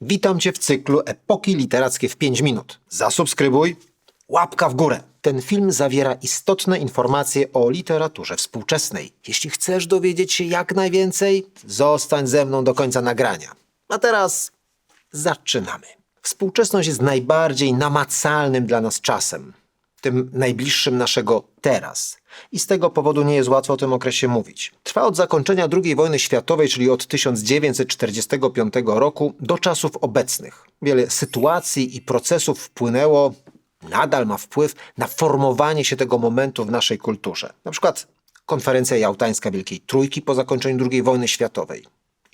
Witam Cię w cyklu Epoki Literackie w 5 minut. Zasubskrybuj, łapka w górę. Ten film zawiera istotne informacje o literaturze współczesnej. Jeśli chcesz dowiedzieć się jak najwięcej, zostań ze mną do końca nagrania. A teraz zaczynamy. Współczesność jest najbardziej namacalnym dla nas czasem, tym najbliższym naszego teraz. I z tego powodu nie jest łatwo o tym okresie mówić. Trwa od zakończenia II wojny światowej, czyli od 1945 roku do czasów obecnych. Wiele sytuacji i procesów wpłynęło, nadal ma wpływ na formowanie się tego momentu w naszej kulturze. Na przykład konferencja jałtańska Wielkiej Trójki po zakończeniu II wojny światowej,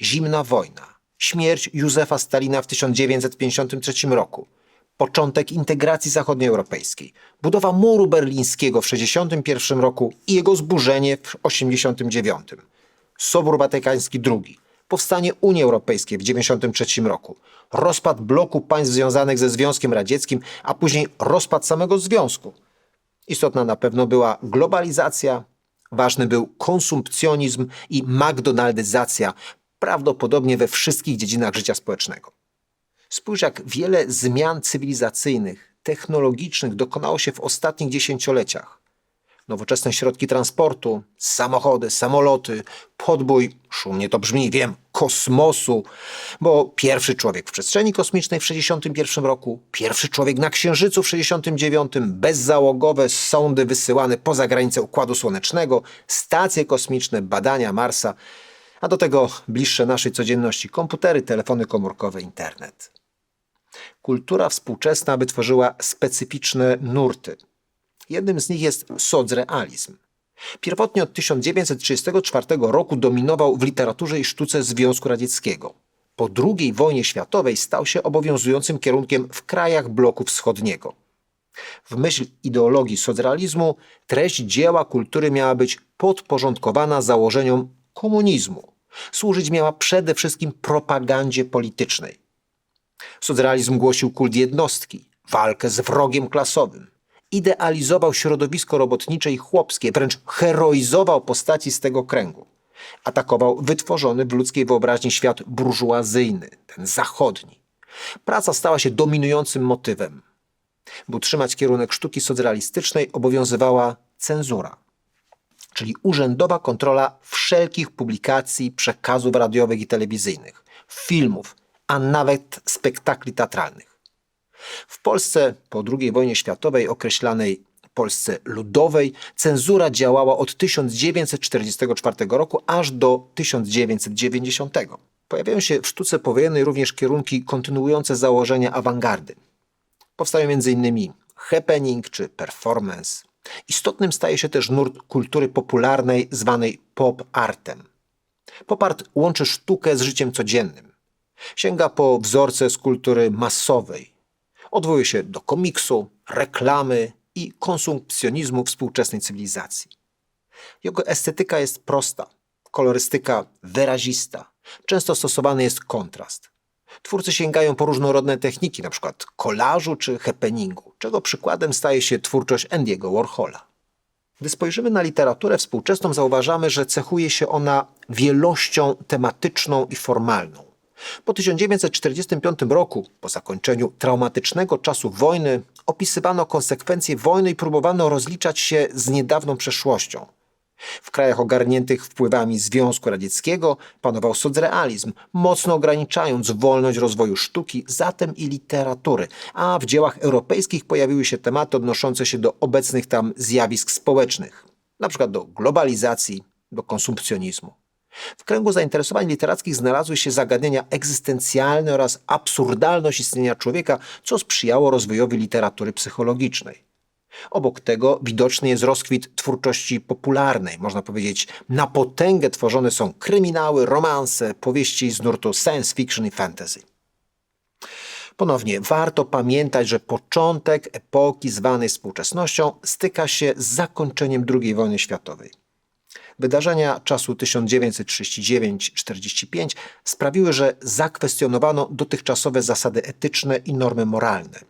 zimna wojna, śmierć Józefa Stalina w 1953 roku, początek integracji zachodnioeuropejskiej, budowa muru berlińskiego w 1961 roku i jego zburzenie w 1989, Sobór Watykański II, powstanie Unii Europejskiej w 1993 roku, rozpad bloku państw związanych ze Związkiem Radzieckim, a później rozpad samego związku. Istotna na pewno była globalizacja, ważny był konsumpcjonizm i McDonaldyzacja, prawdopodobnie we wszystkich dziedzinach życia społecznego. Spójrz, jak wiele zmian cywilizacyjnych, technologicznych dokonało się w ostatnich dziesięcioleciach. Nowoczesne środki transportu, samochody, samoloty, podbój, szumnie to brzmi, wiem, kosmosu, bo pierwszy człowiek w przestrzeni kosmicznej w 1961 roku, pierwszy człowiek na Księżycu w 1969, bezzałogowe sondy wysyłane poza granice Układu Słonecznego, stacje kosmiczne, badania Marsa, a do tego bliższe naszej codzienności komputery, telefony komórkowe, internet kultura współczesna wytworzyła specyficzne nurty. Jednym z nich jest socrealizm. Pierwotnie od 1934 roku dominował w literaturze i sztuce Związku Radzieckiego. Po II wojnie światowej stał się obowiązującym kierunkiem w krajach bloku wschodniego. W myśl ideologii socrealizmu treść dzieła kultury miała być podporządkowana założeniom komunizmu. Służyć miała przede wszystkim propagandzie politycznej. Socrealizm głosił kult jednostki, walkę z wrogiem klasowym. Idealizował środowisko robotnicze i chłopskie, wręcz heroizował postaci z tego kręgu. Atakował wytworzony w ludzkiej wyobraźni świat burżuazyjny, ten zachodni. Praca stała się dominującym motywem. By utrzymać kierunek sztuki socrealistycznej obowiązywała cenzura, czyli urzędowa kontrola wszelkich publikacji, przekazów radiowych i telewizyjnych, filmów, a nawet spektakli teatralnych. W Polsce po II wojnie światowej, określanej Polsce Ludowej, cenzura działała od 1944 roku aż do 1990. Pojawiają się w sztuce powojennej również kierunki kontynuujące założenia awangardy. Powstają m.in. happening czy performance. Istotnym staje się też nurt kultury popularnej zwanej pop artem. Pop art łączy sztukę z życiem codziennym. Sięga po wzorce z kultury masowej. Odwołuje się do komiksu, reklamy i konsumpcjonizmu współczesnej cywilizacji. Jego estetyka jest prosta, kolorystyka wyrazista. Często stosowany jest kontrast. Twórcy sięgają po różnorodne techniki, np. kolażu czy happeningu, czego przykładem staje się twórczość Andy'ego Warhola. Gdy spojrzymy na literaturę współczesną, zauważamy, że cechuje się ona wielością tematyczną i formalną. Po 1945 roku, po zakończeniu traumatycznego czasu wojny, opisywano konsekwencje wojny i próbowano rozliczać się z niedawną przeszłością. W krajach ogarniętych wpływami Związku Radzieckiego panował socrealizm, mocno ograniczając wolność rozwoju sztuki, zatem i literatury, a w dziełach europejskich pojawiły się tematy odnoszące się do obecnych tam zjawisk społecznych, np. do globalizacji, do konsumpcjonizmu. W kręgu zainteresowań literackich znalazły się zagadnienia egzystencjalne oraz absurdalność istnienia człowieka, co sprzyjało rozwojowi literatury psychologicznej. Obok tego widoczny jest rozkwit twórczości popularnej. Można powiedzieć, na potęgę tworzone są kryminały, romanse, powieści z nurtu science fiction i fantasy. Ponownie, warto pamiętać, że początek epoki zwanej współczesnością styka się z zakończeniem II wojny światowej. Wydarzenia czasu 1939-45 sprawiły, że zakwestionowano dotychczasowe zasady etyczne i normy moralne.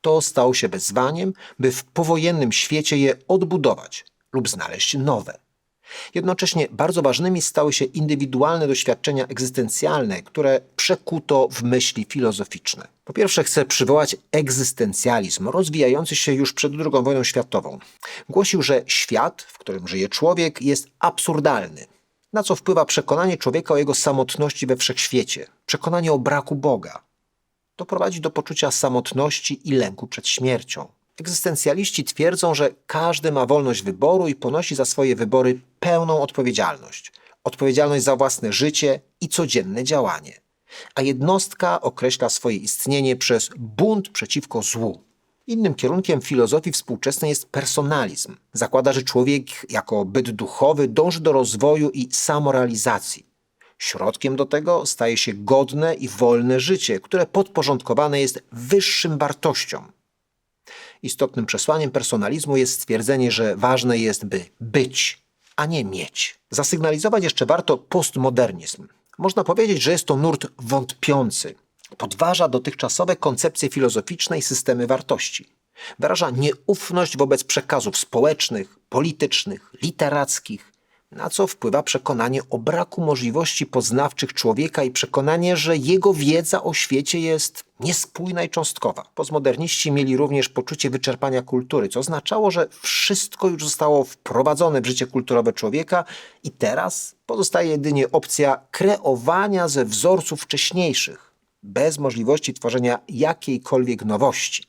To stało się wyzwaniem, by w powojennym świecie je odbudować lub znaleźć nowe. Jednocześnie bardzo ważnymi stały się indywidualne doświadczenia egzystencjalne, które przekuto w myśli filozoficzne. Po pierwsze, chcę przywołać egzystencjalizm, rozwijający się już przed II wojną światową. Głosił, że świat, w którym żyje człowiek, jest absurdalny, na co wpływa przekonanie człowieka o jego samotności we wszechświecie, przekonanie o braku Boga. To prowadzi do poczucia samotności i lęku przed śmiercią. Egzystencjaliści twierdzą, że każdy ma wolność wyboru i ponosi za swoje wybory pełną odpowiedzialność. Odpowiedzialność za własne życie i codzienne działanie. A jednostka określa swoje istnienie przez bunt przeciwko złu. Innym kierunkiem filozofii współczesnej jest personalizm. Zakłada, że człowiek jako byt duchowy dąży do rozwoju i samorealizacji. Środkiem do tego staje się godne i wolne życie, które podporządkowane jest wyższym wartościom. Istotnym przesłaniem personalizmu jest stwierdzenie, że ważne jest, by być, a nie mieć. Zasygnalizować jeszcze warto postmodernizm. Można powiedzieć, że jest to nurt wątpiący. Podważa dotychczasowe koncepcje filozoficzne i systemy wartości. Wyraża nieufność wobec przekazów społecznych, politycznych, literackich, na co wpływa przekonanie o braku możliwości poznawczych człowieka i przekonanie, że jego wiedza o świecie jest niespójna i cząstkowa. Postmoderniści mieli również poczucie wyczerpania kultury, co oznaczało, że wszystko już zostało wprowadzone w życie kulturowe człowieka i teraz pozostaje jedynie opcja kreowania ze wzorców wcześniejszych, bez możliwości tworzenia jakiejkolwiek nowości.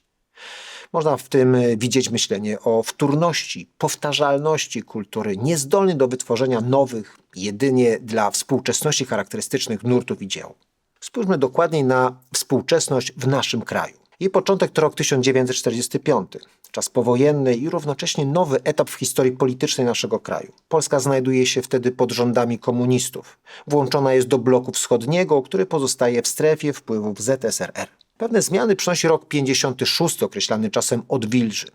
Można w tym e, widzieć myślenie o wtórności, powtarzalności kultury, niezdolny do wytworzenia nowych, jedynie dla współczesności charakterystycznych nurtów i dzieł. Spójrzmy dokładniej na współczesność w naszym kraju. Jej początek to rok 1945, czas powojenny i równocześnie nowy etap w historii politycznej naszego kraju. Polska znajduje się wtedy pod rządami komunistów. Włączona jest do bloku wschodniego, który pozostaje w strefie wpływów ZSRR. Pewne zmiany przynosi rok 56, określany czasem odwilży,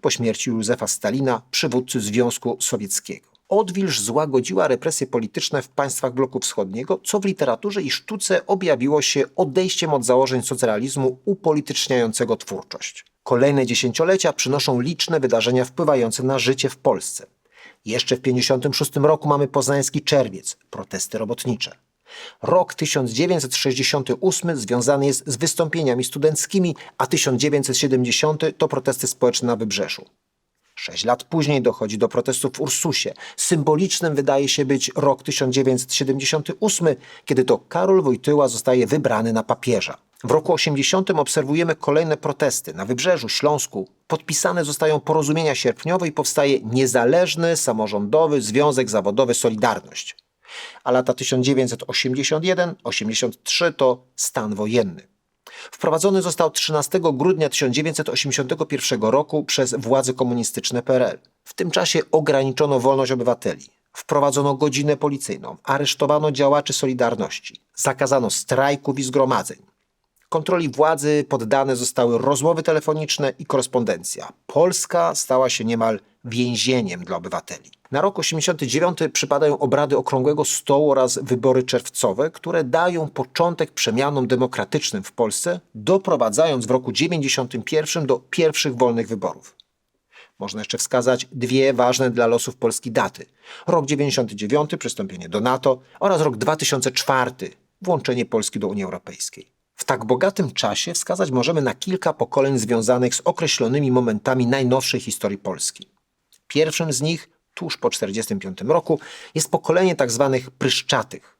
po śmierci Józefa Stalina, przywódcy Związku Sowieckiego. Odwilż złagodziła represje polityczne w państwach bloku wschodniego, co w literaturze i sztuce objawiło się odejściem od założeń socrealizmu upolityczniającego twórczość. Kolejne dziesięciolecia przynoszą liczne wydarzenia wpływające na życie w Polsce. Jeszcze w 1956 roku mamy poznański czerwiec, protesty robotnicze. Rok 1968 związany jest z wystąpieniami studenckimi, a 1970 to protesty społeczne na Wybrzeżu. Sześć lat później dochodzi do protestów w Ursusie. Symbolicznym wydaje się być rok 1978, kiedy to Karol Wojtyła zostaje wybrany na papieża. W roku 80 obserwujemy kolejne protesty. Na Wybrzeżu, Śląsku podpisane zostają porozumienia sierpniowe i powstaje niezależny, samorządowy Związek Zawodowy Solidarność a lata 1981-83 to stan wojenny. Wprowadzony został 13 grudnia 1981 roku przez władze komunistyczne PRL. W tym czasie ograniczono wolność obywateli. Wprowadzono godzinę policyjną, aresztowano działaczy Solidarności, zakazano strajków i zgromadzeń. Kontroli władzy poddane zostały rozmowy telefoniczne i korespondencja. Polska stała się niemal więzieniem dla obywateli. Na rok 89 przypadają obrady Okrągłego Stołu oraz wybory czerwcowe, które dają początek przemianom demokratycznym w Polsce, doprowadzając w roku 91 do pierwszych wolnych wyborów. Można jeszcze wskazać dwie ważne dla losów Polski daty. Rok 99 przystąpienie do NATO oraz rok 2004 włączenie Polski do Unii Europejskiej. W tak bogatym czasie wskazać możemy na kilka pokoleń związanych z określonymi momentami najnowszej historii Polski. Pierwszym z nich tuż po 1945 roku jest pokolenie tzw. Tak pryszczatych.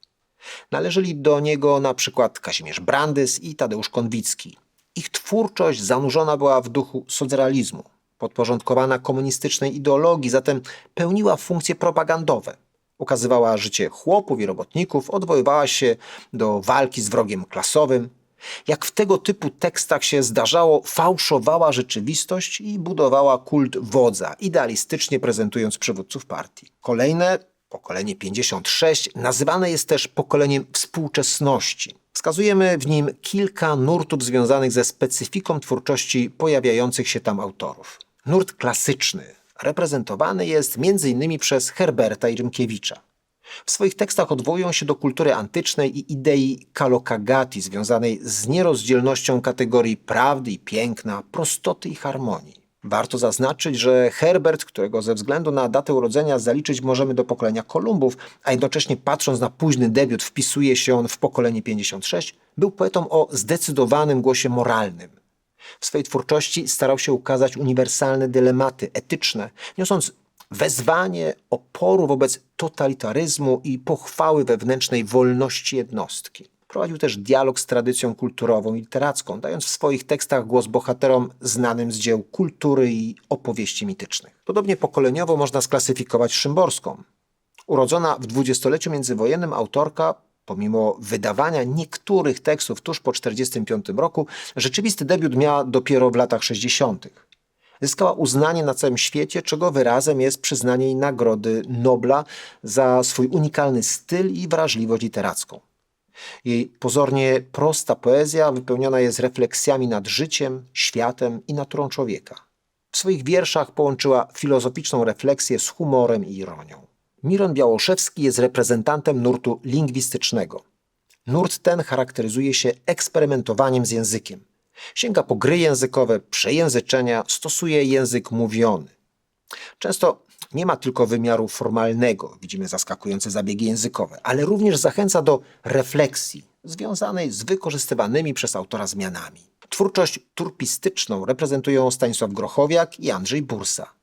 Należeli do niego na przykład Kazimierz Brandys i Tadeusz Konwicki. Ich twórczość zanurzona była w duchu socrealizmu, podporządkowana komunistycznej ideologii, zatem pełniła funkcje propagandowe. Ukazywała życie chłopów i robotników, odwoływała się do walki z wrogiem klasowym, jak w tego typu tekstach się zdarzało, fałszowała rzeczywistość i budowała kult wodza, idealistycznie prezentując przywódców partii. Kolejne, pokolenie 56, nazywane jest też pokoleniem współczesności. Wskazujemy w nim kilka nurtów związanych ze specyfiką twórczości pojawiających się tam autorów. Nurt klasyczny reprezentowany jest m.in. przez Herberta i Rymkiewicza. W swoich tekstach odwołują się do kultury antycznej i idei kalokagati związanej z nierozdzielnością kategorii prawdy i piękna, prostoty i harmonii. Warto zaznaczyć, że Herbert, którego ze względu na datę urodzenia zaliczyć możemy do pokolenia Kolumbów, a jednocześnie patrząc na późny debiut wpisuje się on w pokolenie 56, był poetą o zdecydowanym głosie moralnym. W swojej twórczości starał się ukazać uniwersalne dylematy etyczne, niosąc wezwanie oporu wobec totalitaryzmu i pochwały wewnętrznej wolności jednostki. Prowadził też dialog z tradycją kulturową i literacką, dając w swoich tekstach głos bohaterom znanym z dzieł kultury i opowieści mitycznych. Podobnie pokoleniowo można sklasyfikować Szymborską. Urodzona w dwudziestoleciu międzywojennym autorka, pomimo wydawania niektórych tekstów tuż po 1945 roku, rzeczywisty debiut miała dopiero w latach 60. Zyskała uznanie na całym świecie, czego wyrazem jest przyznanie jej Nagrody Nobla za swój unikalny styl i wrażliwość literacką. Jej pozornie prosta poezja wypełniona jest refleksjami nad życiem, światem i naturą człowieka. W swoich wierszach połączyła filozoficzną refleksję z humorem i ironią. Miron Białoszewski jest reprezentantem nurtu lingwistycznego. Nurt ten charakteryzuje się eksperymentowaniem z językiem. Sięga po gry językowe, przejęzyczenia, stosuje język mówiony. Często nie ma tylko wymiaru formalnego, widzimy zaskakujące zabiegi językowe, ale również zachęca do refleksji związanej z wykorzystywanymi przez autora zmianami. Twórczość turpistyczną reprezentują Stanisław Grochowiak i Andrzej Bursa.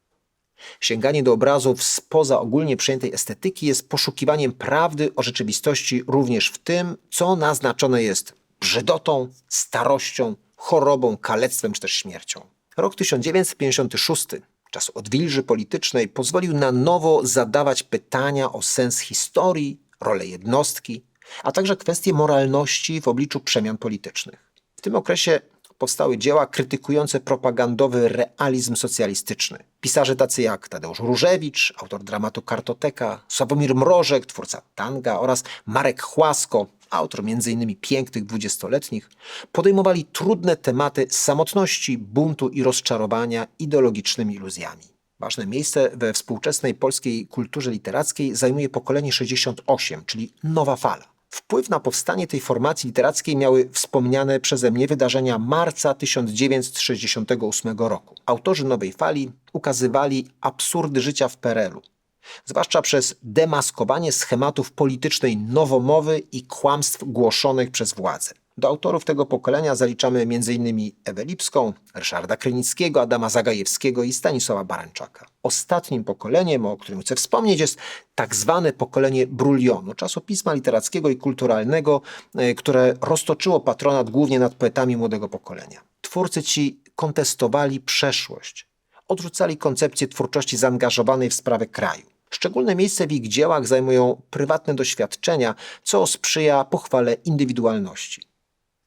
Sięganie do obrazów spoza ogólnie przyjętej estetyki jest poszukiwaniem prawdy o rzeczywistości również w tym, co naznaczone jest brzydotą, starością, chorobą, kalectwem czy też śmiercią. Rok 1956, czas odwilży politycznej, pozwolił na nowo zadawać pytania o sens historii, rolę jednostki, a także kwestie moralności w obliczu przemian politycznych. W tym okresie powstały dzieła krytykujące propagandowy realizm socjalistyczny. Pisarze tacy jak Tadeusz Różewicz, autor dramatu Kartoteka, Sławomir Mrożek, twórca tanga oraz Marek Chłasko, autor m.in. pięknych dwudziestoletnich, podejmowali trudne tematy samotności, buntu i rozczarowania ideologicznymi iluzjami. Ważne miejsce we współczesnej polskiej kulturze literackiej zajmuje pokolenie 68, czyli nowa fala. Wpływ na powstanie tej formacji literackiej miały wspomniane przeze mnie wydarzenia marca 1968 roku. Autorzy Nowej Fali ukazywali absurdy życia w PRL-u, zwłaszcza przez demaskowanie schematów politycznej nowomowy i kłamstw głoszonych przez władze. Do autorów tego pokolenia zaliczamy m.in. Ewę Lipską, Ryszarda Krynickiego, Adama Zagajewskiego i Stanisława Barańczaka. Ostatnim pokoleniem, o którym chcę wspomnieć, jest tak zwane pokolenie Brulionu, czasopisma literackiego i kulturalnego, e, które roztoczyło patronat głównie nad poetami młodego pokolenia. Twórcy ci kontestowali przeszłość, odrzucali koncepcję twórczości zaangażowanej w sprawę kraju. Szczególne miejsce w ich dziełach zajmują prywatne doświadczenia, co sprzyja pochwale indywidualności.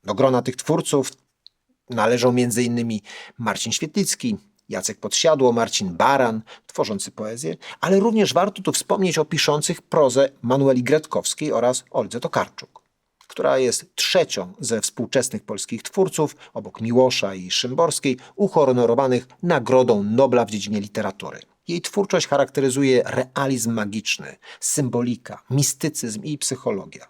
Do grona tych twórców należą m.in. Marcin Świetlicki, Jacek Podsiadło, Marcin Baran, tworzący poezję, ale również warto tu wspomnieć o piszących prozę Manueli Gretkowskiej oraz Oldze Tokarczuk, która jest trzecią ze współczesnych polskich twórców, obok Miłosza i Szymborskiej, uhonorowanych Nagrodą Nobla w dziedzinie literatury. Jej twórczość charakteryzuje realizm magiczny, symbolika, mistycyzm i psychologia.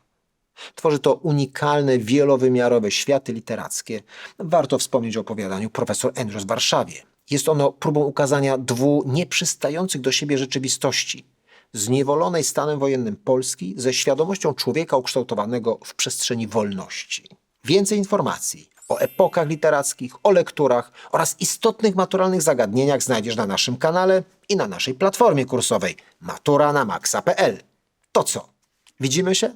Tworzy to unikalne, wielowymiarowe światy literackie. Warto wspomnieć o opowiadaniu Profesor Andrews w Warszawie. Jest ono próbą ukazania dwu nieprzystających do siebie rzeczywistości. Zniewolonej stanem wojennym Polski ze świadomością człowieka ukształtowanego w przestrzeni wolności. Więcej informacji o epokach literackich, o lekturach oraz istotnych maturalnych zagadnieniach znajdziesz na naszym kanale i na naszej platformie kursowej matura na maxa.pl. To co? Widzimy się?